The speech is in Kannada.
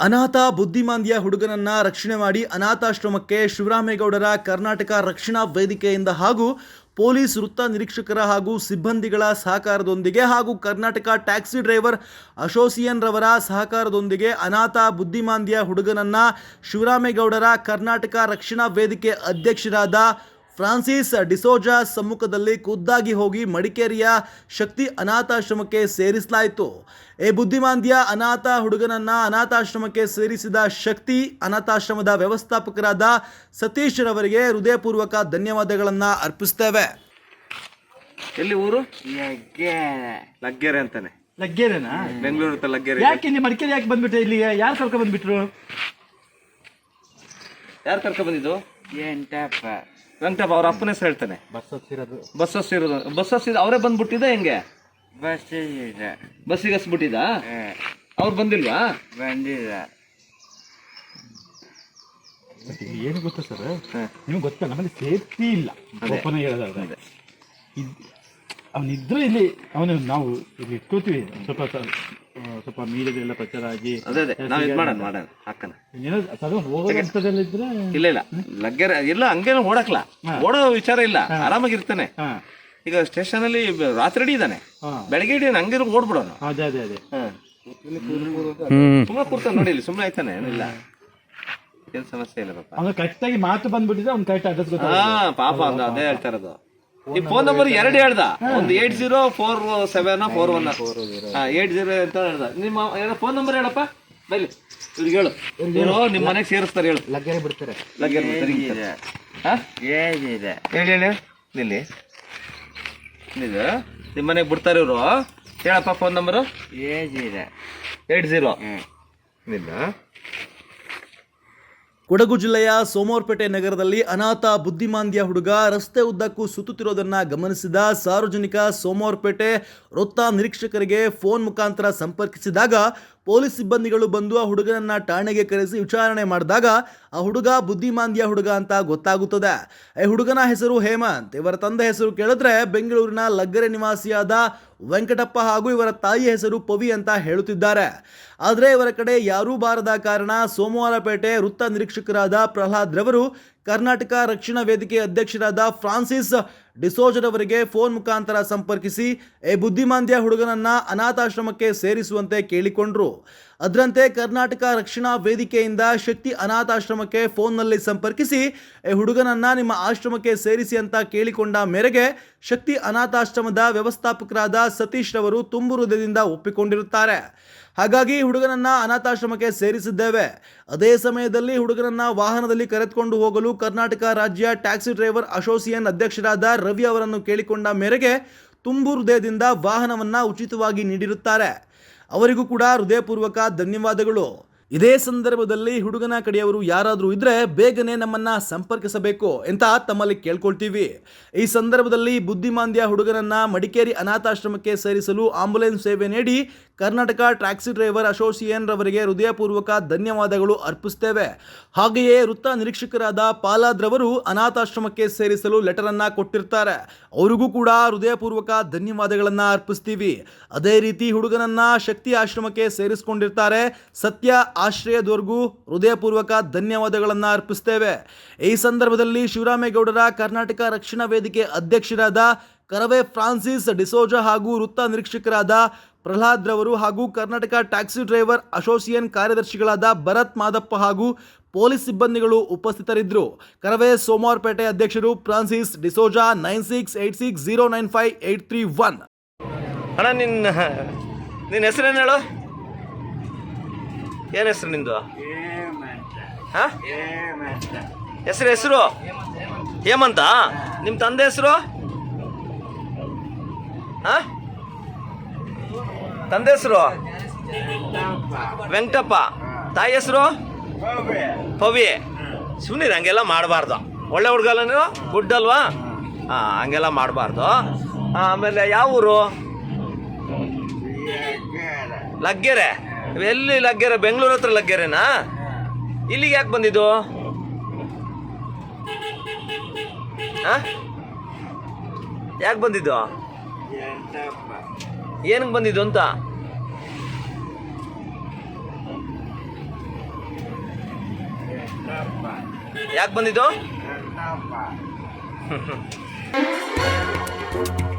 ಅನಾಥ ಬುದ್ಧಿಮಾಂದ್ಯ ಹುಡುಗನನ್ನ ರಕ್ಷಣೆ ಮಾಡಿ ಅನಾಥಾಶ್ರಮಕ್ಕೆ ಶಿವರಾಮೇಗೌಡರ ಕರ್ನಾಟಕ ರಕ್ಷಣಾ ವೇದಿಕೆಯಿಂದ ಹಾಗೂ ಪೊಲೀಸ್ ವೃತ್ತ ನಿರೀಕ್ಷಕರ ಹಾಗೂ ಸಿಬ್ಬಂದಿಗಳ ಸಹಕಾರದೊಂದಿಗೆ ಹಾಗೂ ಕರ್ನಾಟಕ ಟ್ಯಾಕ್ಸಿ ಡ್ರೈವರ್ ಅಸೋಸಿಯನ್ ರವರ ಸಹಕಾರದೊಂದಿಗೆ ಅನಾಥ ಬುದ್ಧಿಮಾಂದ್ಯ ಹುಡುಗನನ್ನ ಶಿವರಾಮೇಗೌಡರ ಕರ್ನಾಟಕ ರಕ್ಷಣಾ ವೇದಿಕೆ ಅಧ್ಯಕ್ಷರಾದ ಫ್ರಾನ್ಸಿಸ್ ಡಿಸೋಜಾ ಸಮ್ಮುಖದಲ್ಲಿ ಖುದ್ದಾಗಿ ಹೋಗಿ ಮಡಿಕೇರಿಯ ಶಕ್ತಿ ಅನಾಥಾಶ್ರಮಕ್ಕೆ ಸೇರಿಸಲಾಯಿತು. ಈ ಬುದ್ಧಿಮಾಂದ್ಯ ಅನಾಥ ಹುಡುಗನನ್ನ ಅನಾಥಾಶ್ರಮಕ್ಕೆ ಸೇರಿಸಿದ ಶಕ್ತಿ ಅನಾಥಾಶ್ರಮದ ವ್ಯವಸ್ಥಾಪಕರಾದ ಸತೀಶ್ ರವರಿಗೆ ಹೃದಯಪೂರ್ವಕ ಧನ್ಯವಾದಗಳನ್ನು ಅರ್ಪಿಸ್ತೇವೆ. ಎಲ್ಲಿ ಊರು? ಲಗ್ಗೆರೆ ಅಂತಾನೆ. ಲಗ್ಗೆರೆನಾ? ಬೆಂಗಳೂರು ಹತ್ರ ಲಗ್ಗೆರೆ ಯಾಕೆ ಇಲ್ಲಿ ಮಡಿಕೇರಿ ಯಾಕೆ ಬಂದ್ಬಿಟ್ರೆ ಇಲ್ಲಿ? ಯಾರು ಕರ್ಕೊಂಡ್ ಬಂದ್ಬಿಟ್ರು? ಯಾರು ಕರ್ಕೊ ಬಂದಿದ್ದು? ಎಂಟಪ್ಪ ವೆಂಕಟಪ್ಪ ಅವ್ರ ಅಪ್ಪನ ಹೆಸರು ಹೇಳ್ತಾನೆ. ಬಸ್ ಇರೋದು ಬಸ್ ಹಸ್ ಇರೋದು ಬಸ್ ಹಸ್ ಇರೋದು ಅವರೇ ಬಂದ್ಬಿಟ್ಟಿದ ಹೆಂಗೆ? ಬಸ್ ಇದೆ ಬಸ್ಸಿಗೆ ಹಸ್ಬಿಟ್ಟಿದ ಅವ್ರು ಬಂದಿಲ್ವಾ? ಬಂದಿಲ್ಲ. ಏನು ಗೊತ್ತ ಸರ್? ನಿಮ್ಗೆ ಗೊತ್ತ? ನಮ್ಮಲ್ಲಿ ಸೇಫ್ಟಿ ಇಲ್ಲ. ಓಪನ್ ಹೇಳೋದಾದ್ರೆ ಅವನಿದ್ರೆ ಇಲ್ಲಿ ಅವನು ನಾವು ಇಲ್ಲಿ ಇಟ್ಕೋತೀವಿ. ಸ್ವಲ್ಪ ಸ್ವಲ್ಪ ಮೀಡಿಯಾದೆಲ್ಲ ಪ್ರಚಾರ ಆಗಿ ಅದೇ ಅದೇ. ನಾವು ಇದು ಮಾಡೋಣ ಮಾಡೋಣ. ಹಾಕೋಣ. ಹೋಗೋದಂಥದ್ದಲ್ಲಿದ್ರೆ ಇಲ್ಲ ಇಲ್ಲ. ಲಗ್ಗೆ ಇಲ್ಲ ಹಂಗೇನು ಓಡಕ್ಲ? ಓಡೋ ವಿಚಾರ ಇಲ್ಲ. ಆರಾಮಾಗಿರ್ತಾನೆ. ಹಾ. ಈಗ ಸ್ಟೇಷನ್ ಅಲ್ಲಿ ಬ- ರಾತ್ರಿ ಇಡೀ ಇದ್ದಾನೆ. ಹಾ. ಬೆಳಗ್ಗೆ ಇಡೀ ಹಂಗೇನು ಓಡ್ಬಿಡೋನು. ಅದೇ ಅದೇ ಅದೇ. ಸುಮ್ಮನೆ ಕೂರ್ತಾನೆ ನೋಡಿ ಇಲ್ಲಿ ಸುಮ್ಮನೆ ಆಯ್ತಾನೆ ಏನಿಲ್ಲ ಏನ್ ಸಮಸ್ಯೆ ಇಲ್ಲ ಪಾಪ. ಅವನು ಕರೆಕ್ಟಾಗಿ ಮಾತು ಬಂದ್ಬಿಟ್ಟಿದ್ರೆ ಅವ್ನು ಕರೆಕ್ಟ್ ಅಡ್ರೆಸ್ ಗೊತ್ತಾ ಹಾ ಪಾಪ ಅಂದ ಅದೇ ಹೇಳ್ತಾ ಇರೋದು. ಈ ಫೋನ್ ನಂಬರ್ ಎರಡು ಹೇಳ್ದ. ಒಂದು eight zero four seven four one eight zero ಅಂತ ಹೇಳ್ದ. ನಿಮ್ಮ ಏನೋ ಫೋನ್ ನಂಬರ್ ಹೇಳಪ್ಪ? ಬೈಲಿ ಇವ್ರಿಗೆ ಹೇಳು. ಇವ್ರು ನಿಮ್ಮ ಮನೆಗೆ ಸೇರಿಸ್ತಾರೆ ಹೇಳು. ಲಗ್ಗೇರಿ ಬಿಡ್ತಾರೆ. ಲಗ್ಗೆ ಬಿಡ್ತಾರೆ, ಹಿಂಗೆ ಇದೆ ಹಾ? ಏನಿದೆ? ಹೇಳಿ ಹೇಳಿ. ನಿಲ್ಲಿ. ನಿಲ್ಲ. ನಿಮ್ಮ ಮನೆಗೆ ಬಿಡ್ತಾರೆ ಇವರು. ಹೇಳಪ್ಪ ಫೋನ್ ನಂಬರು ಏನಿದೆ? ಏಟ್ ಜೀರೋ ನಿಲ್ಲ. ಕೊಡಗು ಜಿಲ್ಲೆಯ ಸೋಮವಾರಪೇಟೆ ನಗರದಲ್ಲಿ ಅನಾಥ ಬುದ್ಧಿಮಾಂದ್ಯ ಹುಡುಗ ರಸ್ತೆ ಉದ್ದಕ್ಕೂ ಸುತ್ತುತ್ತಿರೋದನ್ನ ಗಮನಿಸಿದ ಸಾರ್ವಜನಿಕ ಸೋಮವಾರಪೇಟೆ ವೃತ್ತ ನಿರೀಕ್ಷಕರಿಗೆ ಫೋನ್ ಮುಖಾಂತರ ಸಂಪರ್ಕಿಸಿದಾಗ ಪೊಲೀಸ್ ಸಿಬ್ಬಂದಿಗಳು ಬಂದು ಆ ಹುಡುಗನನ್ನ ಠಾಣೆಗೆ ಕರೆಸಿ ವಿಚಾರಣೆ ಮಾಡಿದಾಗ ಆ ಹುಡುಗ ಬುದ್ಧಿಮಾಂದ್ಯ ಹುಡುಗ ಅಂತ ಗೊತ್ತಾಗುತ್ತದೆ. ಈ ಹುಡುಗನ ಹೆಸರು ಹೇಮಂತ್. ಇವರ ತಂದೆ ಹೆಸರು ಕೇಳಿದ್ರೆ ಬೆಂಗಳೂರಿನ ಲಗ್ಗರೆ ನಿವಾಸಿಯಾದ ವೆಂಕಟಪ್ಪ ಹಾಗೂ ಇವರ ತಾಯಿ ಹೆಸರು ಪವಿ ಅಂತ ಹೇಳುತ್ತಿದ್ದಾರೆ. ಆದರೆ ಇವರ ಕಡೆ ಯಾರೂ ಬಾರದ ಕಾರಣ ಸೋಮವಾರಪೇಟೆ ವೃತ್ತ ನಿರೀಕ್ಷಕರಾದ ಪ್ರಹ್ಲಾದ್ ರವರು ಕರ್ನಾಟಕ ರಕ್ಷಣಾ ವೇದಿಕೆ ಅಧ್ಯಕ್ಷರಾದ ಫ್ರಾನ್ಸಿಸ್ ಡಿಸೋಜರವರಿಗೆ ಫೋನ್ ಮುಖಾಂತರ ಸಂಪರ್ಕಿಸಿ ಈ ಬುದ್ಧಿಮಾಂದ್ಯ ಹುಡುಗನನ್ನ ಅನಾಥಾಶ್ರಮಕ್ಕೆ ಸೇರಿಸುವಂತೆ ಕೇಳಿಕೊಂಡ್ರು. ಅದರಂತೆ ಕರ್ನಾಟಕ ರಕ್ಷಣಾ ವೇದಿಕೆಯಿಂದ ಶಕ್ತಿ ಅನಾಥಾಶ್ರಮಕ್ಕೆ ಫೋನ್ನಲ್ಲಿ ಸಂಪರ್ಕಿಸಿ ಹುಡುಗನನ್ನ ನಿಮ್ಮ ಆಶ್ರಮಕ್ಕೆ ಸೇರಿಸಿ ಅಂತ ಕೇಳಿಕೊಂಡ ಮೇರೆಗೆ ಶಕ್ತಿ ಅನಾಥಾಶ್ರಮದ ವ್ಯವಸ್ಥಾಪಕರಾದ ಸತೀಶ್ ರವರು ತುಂಬು ಹೃದಯದಿಂದ ಒಪ್ಪಿಕೊಂಡಿರುತ್ತಾರೆ. ಹಾಗಾಗಿ ಹುಡುಗನನ್ನ ಅನಾಥಾಶ್ರಮಕ್ಕೆ ಸೇರಿಸಿದ್ದೇವೆ. ಅದೇ ಸಮಯದಲ್ಲಿ ಹುಡುಗನನ್ನ ವಾಹನದಲ್ಲಿ ಕರೆದುಕೊಂಡು ಹೋಗಲು ಕರ್ನಾಟಕ ರಾಜ್ಯ ಟ್ಯಾಕ್ಸಿ ಡ್ರೈವರ್ ಅಸೋಸಿಯೇಷನ್ ಅಧ್ಯಕ್ಷರಾದ ರವಿ ಅವರನ್ನು ಕೇಳಿಕೊಂಡ ಮೇರೆಗೆ ತುಂಬು ಹೃದಯದಿಂದ ವಾಹನವನ್ನು ಉಚಿತವಾಗಿ ನೀಡಿರುತ್ತಾರೆ. ಅವರಿಗೂ ಕೂಡ ಹೃದಯಪೂರ್ವಕ ಧನ್ಯವಾದಗಳು. ಇದೇ ಸಂದರ್ಭದಲ್ಲಿ ಹುಡುಗನ ಕಡೆಯವರು ಯಾರಾದರೂ ಇದ್ರೆ ಬೇಗನೆ ನಮ್ಮನ್ನ ಸಂಪರ್ಕಿಸಬೇಕು ಅಂತ ತಮ್ಮಲ್ಲಿ ಕೇಳ್ಕೊಳ್ತೀವಿ. ಈ ಸಂದರ್ಭದಲ್ಲಿ ಬುದ್ಧಿಮಾಂದ್ಯ ಹುಡುಗನನ್ನ ಮಡಿಕೇರಿ ಅನಾಥಾಶ್ರಮಕ್ಕೆ ಸೇರಿಸಲು ಆಂಬುಲೆನ್ಸ್ ಸೇವೆ ನೀಡಿ ಕರ್ನಾಟಕ ಟ್ಯಾಕ್ಸಿ ಡ್ರೈವರ್ ಅಸೋಸಿಯೇಷನ್ ರವರಿಗೆ ಹೃದಯಪೂರ್ವಕ ಧನ್ಯವಾದಗಳು ಅರ್ಪಿಸ್ತೇವೆ. ಹಾಗೆಯೇ ವೃತ್ತ ನಿರೀಕ್ಷಕರಾದ ಪಾಲಾದ್ರವರು ಅನಾಥಾಶ್ರಮಕ್ಕೆ ಸೇರಿಸಲು ಲೆಟರ್ ಅನ್ನ ಕೊಟ್ಟಿರ್ತಾರೆ. ಅವರಿಗೂ ಕೂಡ ಹೃದಯಪೂರ್ವಕ ಧನ್ಯವಾದಗಳನ್ನ ಅರ್ಪಿಸ್ತೀವಿ. ಅದೇ ರೀತಿ ಹುಡುಗನನ್ನ ಶಕ್ತಿ ಆಶ್ರಮಕ್ಕೆ ಸೇರಿಸಿಕೊಂಡಿರ್ತಾರೆ ಸತ್ಯ ಆಶ್ರಯದವರೆಗೂ ಹೃದಯಪೂರ್ವಕ ಧನ್ಯವಾದಗಳನ್ನು ಅರ್ಪಿಸ್ತೇವೆ. ಈ ಸಂದರ್ಭದಲ್ಲಿ ಶಿವರಾಮೇಗೌಡರ ಕರ್ನಾಟಕ ರಕ್ಷಣಾ ವೇದಿಕೆ ಅಧ್ಯಕ್ಷರಾದ ಕರವೇ ಫ್ರಾನ್ಸಿಸ್ ಡಿಸೋಜಾ ಹಾಗೂ ವೃತ್ತ ನಿರೀಕ್ಷಕರಾದ ಪ್ರಹ್ಲಾದ್ ರವರು ಹಾಗೂ ಕರ್ನಾಟಕ ಟ್ಯಾಕ್ಸಿ ಡ್ರೈವರ್ ಅಸೋಸಿಯೇಷನ್ ಕಾರ್ಯದರ್ಶಿಗಳಾದ ಭರತ್ ಮಾದಪ್ಪ ಹಾಗೂ ಪೊಲೀಸ್ ಸಿಬ್ಬಂದಿಗಳು ಉಪಸ್ಥಿತರಿದ್ದರು. ಕರವೇ ಸೋಮವಾರಪೇಟೆ ಅಧ್ಯಕ್ಷರು Francis D'Souza nine six eight six zero nine five eight three one. ಅಣ್ಣ, ನಿನ್ನ ನಿನ್ನ ಹೆಸರೇನು ಹೇಳು? ಏನು ಹೆಸರು ನಿಂದು? ಹಾ? ಹೆಸರು ಹೆಸರು? ಹೇಮಂತ? ನಿಮ್ಮ ತಂದೆ ಹೆಸರು? ಹಾ? ತಂದೆ ಹೆಸರು? ವೆಂಕಟಪ್ಪ. ತಾಯಿ ಹೆಸರು? ಪವಿ ಸುಮ್ಮನೆ ಹಂಗೆಲ್ಲ ಮಾಡಬಾರ್ದು. ಒಳ್ಳೆ ಹುಡುಗಲ್ಲ ನೀವು ಗುಡ್ ಅಲ್ವಾ ಹಾಂ ಹಂಗೆಲ್ಲ ಮಾಡಬಾರ್ದು. ಆಮೇಲೆ ಯಾವ ಊರು ಲಗ್ಗೆರೆ. ಎಲ್ಲಿ ಲಗ್ಗೆರೆ? ಬೆಂಗಳೂರು ಹತ್ರ ಲಗ್ಗೆರೆನಾ? ಇಲ್ಲಿಗೆ ಯಾಕೆ ಬಂದಿದ್ದು? ಯಾಕೆ ಬಂದಿದ್ದು? ಏನಕ್ಕೆ ಬಂದಿದ್ದು ಅಂತ? ಯಾಕೆ ಬಂದಿದ್ದು?